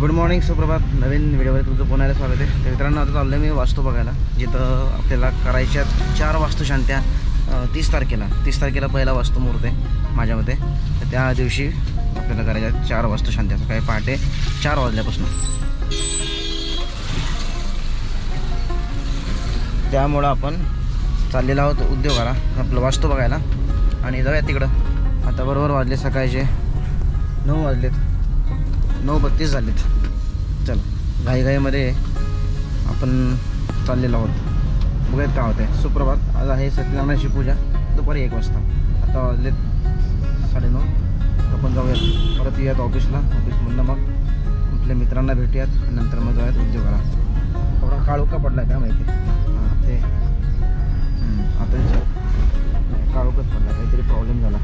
Good morning सुप्रभात. नवीन व्हिडिओमध्ये तुमचं पुण्याला स्वागत आहे. तर मित्रांनो आता चाललो मी वास्तू बघायला. जिथं आपल्याला करायच्या चार वास्तुशांत्या तीस तारखेला. तीस तारखेला पहिला वास्तू मुहूर्त आहे माझ्या मते. तर त्या दिवशी आपल्याला करायच्या चार वास्तुशांत्या सकाळी पहाटे चार वाजल्यापासून. त्यामुळं आपण चाललेलो आहोत उद्योगाला आपलं वास्तू बघायला. आणि जाऊया तिकडं. आता बरोबर वाजले सकाळचे नऊ वाजलेत. नऊ बत्तीस झालेत. चला घाईघाईमध्ये आपण चाललेलो आहोत. बघूयात काय होतं सुप्रभात आज आहे सत्यनारायणाची पूजा. दुपारी एक वाजता. आता वाजलेत साडेनऊ. आपण जाऊयात. परत येऊयात ऑफिसला. ऑफिसमधनं मग आपल्या मित्रांना भेटूयात नंतर मग जाऊयात उद्योगाला. थोडा काळोखा पडला काय माहिती? हां ते. आता नाही, काळोखच पडला. काहीतरी प्रॉब्लेम झाला.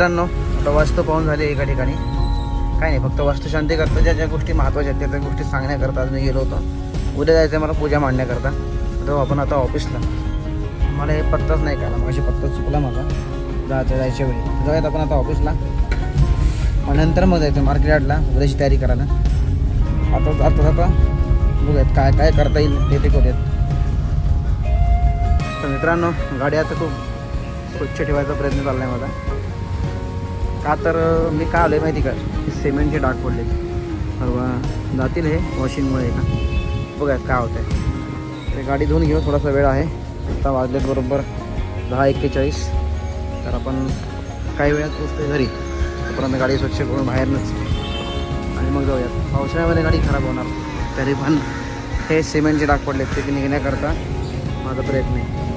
मित्रांनो आता वास्तू पाहून झाले एका ठिकाणी. काय नाही फक्त वास्तुशांती करता ज्या ज्या गोष्टी महत्त्वाच्या आहेत त्या त्या गोष्टी सांगण्याकरता आज मी गेलो होतो. उद्या जायचं आहे मला पूजा मांडण्याकरता. तो आपण आता ऑफिसला मला हे पत्ताच नाही कळला मग पत्ता चुकला माझा. जायचं जायच्या वेळी. जाऊयात आपण आता ऑफिसला मग नंतर मग जायचं मार्केट यार्डला. उद्याची तयारी करायला. आता आता आता बघूयात काय काय करता येईल ते ते करूयात. तर मित्रांनो गाडी आता खूप स्वच्छ ठेवायचा प्रयत्न चालला आहे माझा. का तर मी का आलो आहे माहिती का? सिमेंटचे डाग पडले. परवा जातील हे वॉशिंगमुळे का बघा काय होतं आहे ते गाडी धुवून घेऊ थोडासा वेळ आहे. आता वाजलेत बरोबर दहा एक्केचाळीस. तर आपण काही वेळात पोचतो घरी. तोपर्यंत गाडी स्वच्छ करून बाहेरनंच. आणि मग जाऊयात. पावसाळ्यामध्ये गाडी खराब होणार. तरी पण हे सिमेंटचे डाग पडले ते निघण्याकरता माझा प्रयत्न आहे.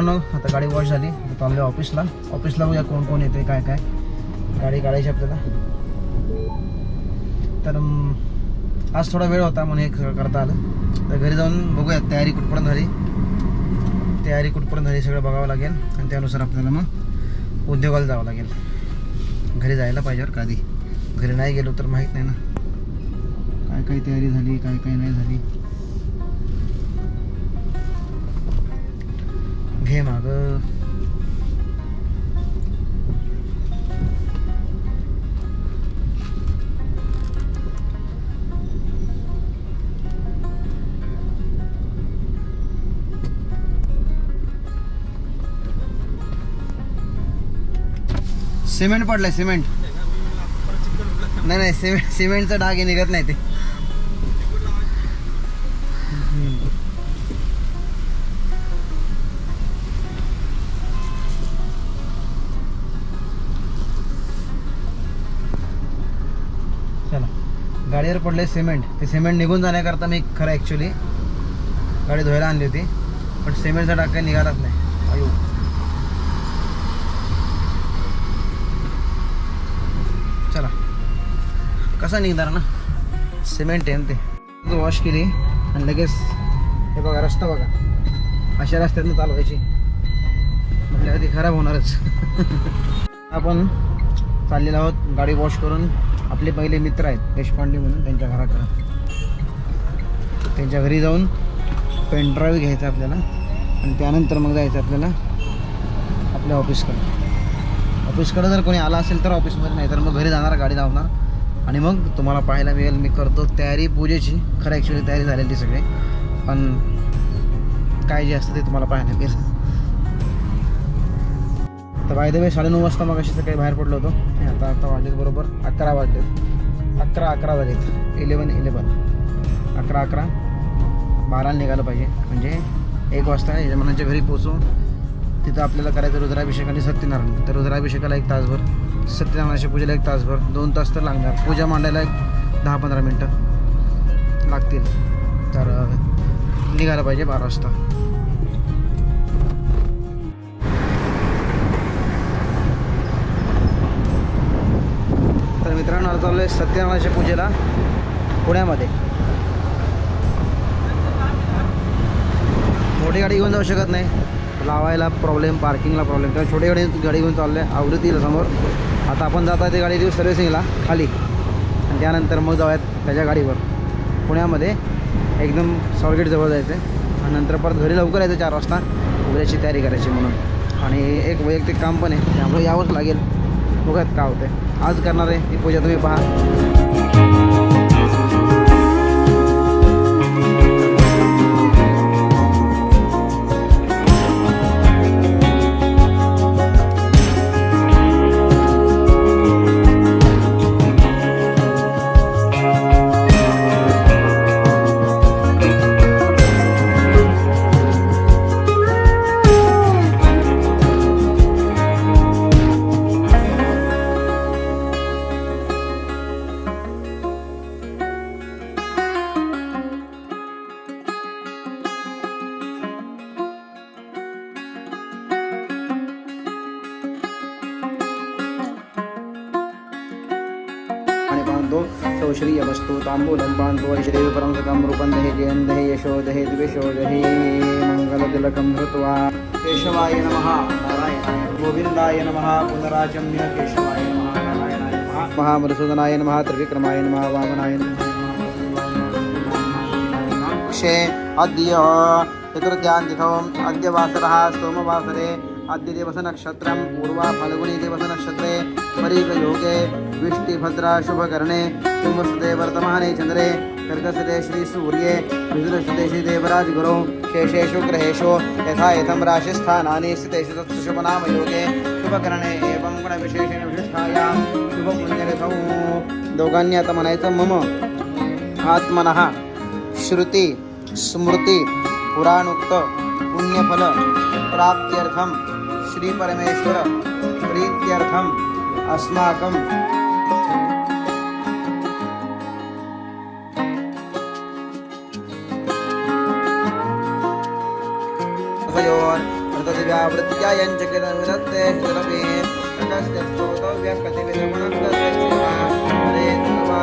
मित्रांनो आता गाडी वॉश झाली. आता चाललोय ऑफिसला ऑफिसला बघूया कोण कोण येते काय काय. गाडी काढायची आपल्याला. तर आज थोडा वेळ होता म्हणून हे करता आलं. तर घरी जाऊन बघूया तयारी कुठपर्यंत झाली. तयारी कुठपर्यंत झाली सगळं बघावं लागेल. आणि त्यानुसार आपल्याला मग उद्योगाला जावं लागेल. घरी जायला पाहिजे बरं का आधी. घरी नाही गेलो तर माहीत नाही ना. काय काय तयारी झाली काय काय नाही झाली. घे माग सिमेंट पडलंय सिमेंट. नाही नाही सिमेंट सिमेंटचा डाग निघत नाही ते. चला. गाडीवर पडले सिमेंट. ते सिमेंट निघून जाण्याकरता मी खरं ॲक्च्युली गाडी धुवायला आणली होती. पण सिमेंटचा डाग काही निघालाच नाही. अयो चला. कसा निघणार ना? सिमेंट आहे ते. वॉश केली आणि लगेच हे बघा रस्ता बघा. अशा रस्त्यातनं चालवायची. म्हणजे ती खराब होणारच. आपण चाललेलो आहोत गाडी वॉश करून. आपले पहिले मित्र आहेत देशपांडे म्हणून त्यांच्या घराकडं. त्यांच्या घरी जाऊन पेनड्राईव्ह घ्यायचा आपल्याला आणि त्यानंतर मग जायचं आपल्याला आपल्या ऑफिसकडे. ऑफिसकडं जर कोणी आला असेल तर ऑफिसमध्ये नाही तर मग घरी जाणार गाडी लावणार आणि मग तुम्हाला पाहायला मिळेल मी करतो तयारी पूजेची. खरं ॲक्च्युली तयारी झालेली सगळी. पण काय जे असतं ते तुम्हाला पाहायला मिळेल. तर बाय द वे साडेनऊ वाजता मग अशी सकाळी बाहेर पडलो होतो. आता आता वाजलेत बरोबर अकरा वाजलेत. अकरा अकरा झालेत. इलेवन इलेवन अकरा अकरा. बाराला निघालं पाहिजे. म्हणजे एक वाजता यजमानांच्या घरी पोचू तिथं आपल्याला करायचं रुद्राभिषेक आणि सत्यनारायण. तर रुद्राभिषेकाला एक तासभर सत्यनारायणाच्या पूजेला एक तासभर दोन तास तर लागणार. पूजा मांडायला एक दहा पंधरा मिनटं लागतील. तर निघालं पाहिजे बारा वाजता. चाललो आहे सत्यनारायणाच्या पूजेला पुण्यामध्ये. मोठी गाडी घेऊन जाऊ शकत नाही. लावायला प्रॉब्लेम पार्किंगला प्रॉब्लेम त्यामुळे छोटी गाडी गाडी घेऊन चाललो आहे आवृत्ती समोर. आता आपण जाता ती गाडी देऊ सर्व्हिसिंगला खाली. आणि त्यानंतर मग जाऊयात त्याच्या गाडीवर. पुण्यामध्ये एकदम स्वारगेट जवळ जायचं आहे आणि नंतर परत घरी लवकर यायचं चार वाजता. उद्याची तयारी करायची म्हणून. आणि एक वैयक्तिक काम पण आहे. त्यामुळे यावंच लागेल. बघत का होते. आज करणार आहे ती पूजा तुम्ही पहा. श्रीयवस्तु वस्तू तांबूलं बांधतो रूपं दहे जयं दहे यशो दहे द्विषो दहे मङ्गलतिलकं धृत्वा। केशवाय नमः। नारायणाय गोविन्दाय नमः। पुनराचम्य केशवाय नमः। नारायणाय नमः। महामधुसूदनाय नमः। त्रिविक्रमाय नमः। वामनाय नमः। अद्य चतुर्थ्यान्तिथौ अद्य वासरः सोमवासरे आद्यदेवसनक्षत्रं पूर्वा फाल्गुनी दिवसनक्षत्रे परीकयोगे विष्टिभद्रा शुभकर्णे वर्तमाने चन्द्रे कर्कसते श्रीसूर्ये मिथुनस्ते श्रीदेवराजगुरौ शेषेषु ग्रहेषु यथा यथं राशिस्थानानि स्थितेषु तत्सु शुभनामयोगे शुभकरणे एवं गुणविशेषेण विशिष्टायां शुभपुण्यरथौ दोघांनी म्हणायचं मम आत्मनः श्रुती स्मृती पुराणोक्त पुण्यफल प्राप्त्यर्थं श्रीपरमेश्वर प्रीत्यर्थम् अस्माकं ृत्यायञ्च किरन्विरत्ते सुरभि तटस्य स्तोतव्यं कतिविधगुणं तस्य शिवा। हरे नमः